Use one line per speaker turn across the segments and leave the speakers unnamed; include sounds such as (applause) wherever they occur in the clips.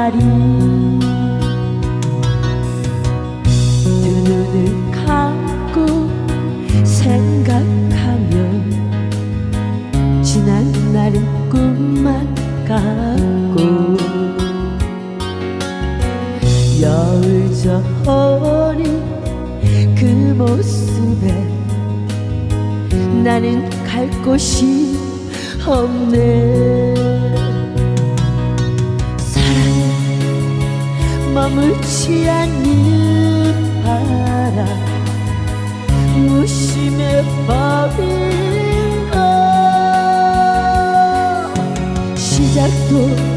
날이 두 눈을 감고 생각하면 지난 날은 꿈만 같고 여울 저 어린 그 모습에 나는 갈 곳이 없네. 머물지 않는 바람 무심해 것. 시작도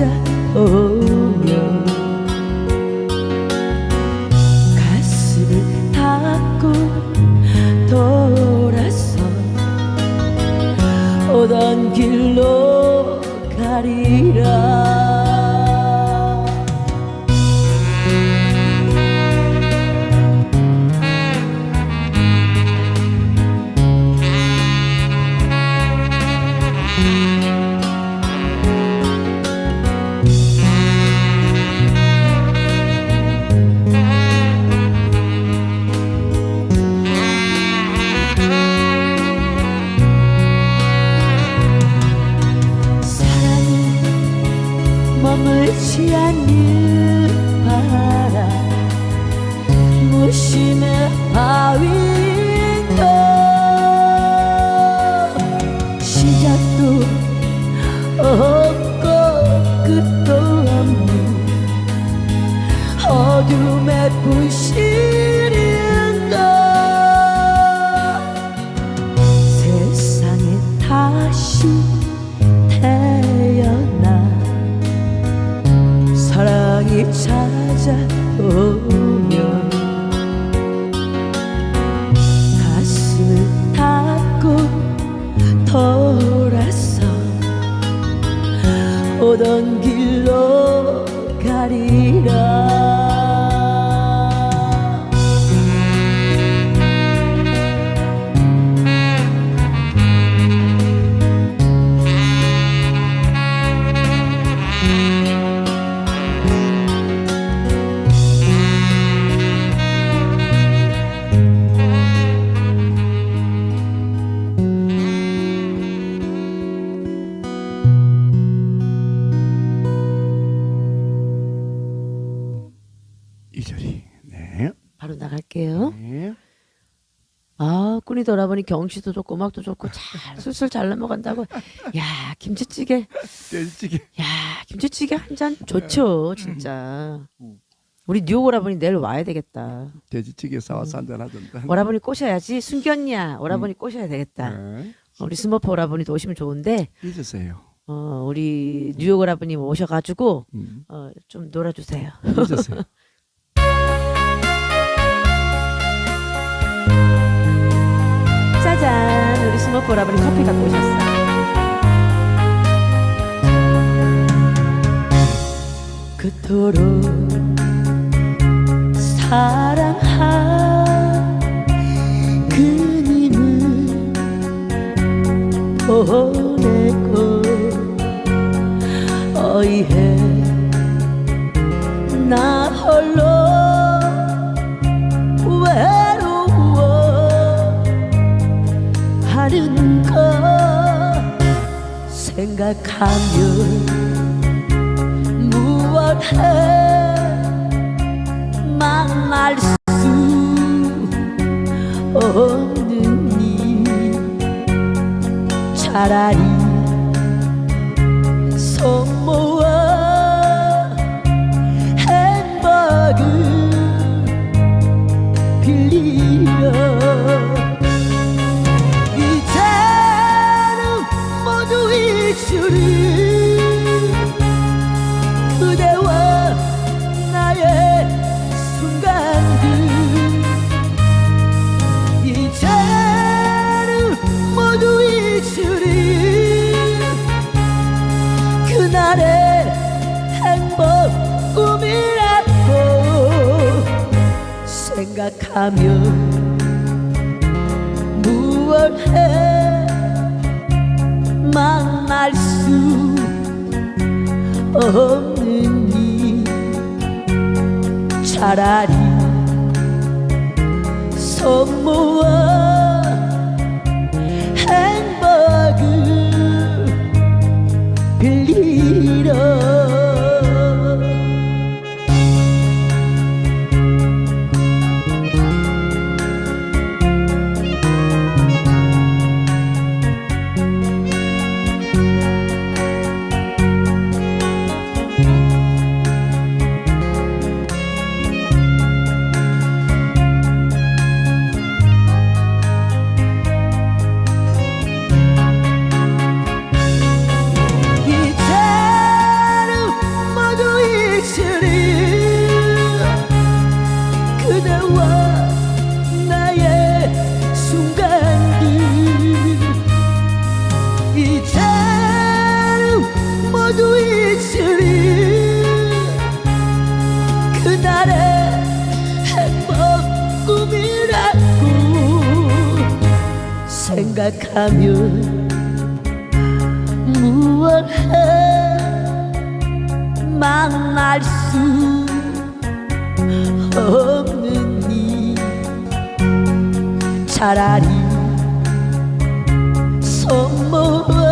찾아오면 가슴을 닫고 돌아서 오던 길로 가리라 나갈게요.
네.
아 꾼이 돌아보니 경치도 좋고 음악도 좋고 잘 술술 잘 넘어간다고. 야 김치찌개,
돼지찌개.
야 김치찌개 한 잔 좋죠 진짜. 우리 뉴욕 오라버니 내일 와야 되겠다.
돼지찌개 사와서 한잔 하던데.
오라버니 꼬셔야지 순견냐 오라버니 꼬셔야 되겠다.
네.
우리 스머프 오라버니도 오시면 좋은데
잊으세요.
어 우리 뉴욕 오라버니 오셔가지고
음.
어, 좀 놀아주세요.
잊으세요. (laughs)
스머프 오라버니 커피 갖고 오셨어. 그토록 사랑한 그님을 보내고 어이해 나 홀로 생각하면 무엇해 만날 수 없느니. 차라리 생각하면 무얼해? 만날 수 없는 일 차라리 손 모아 그대와 나의 순간들 이제는 모두 잊으리 그날의 행복 꿈이라고 생각하면 무얼해 만날 수 없는 이 차라리 손 모아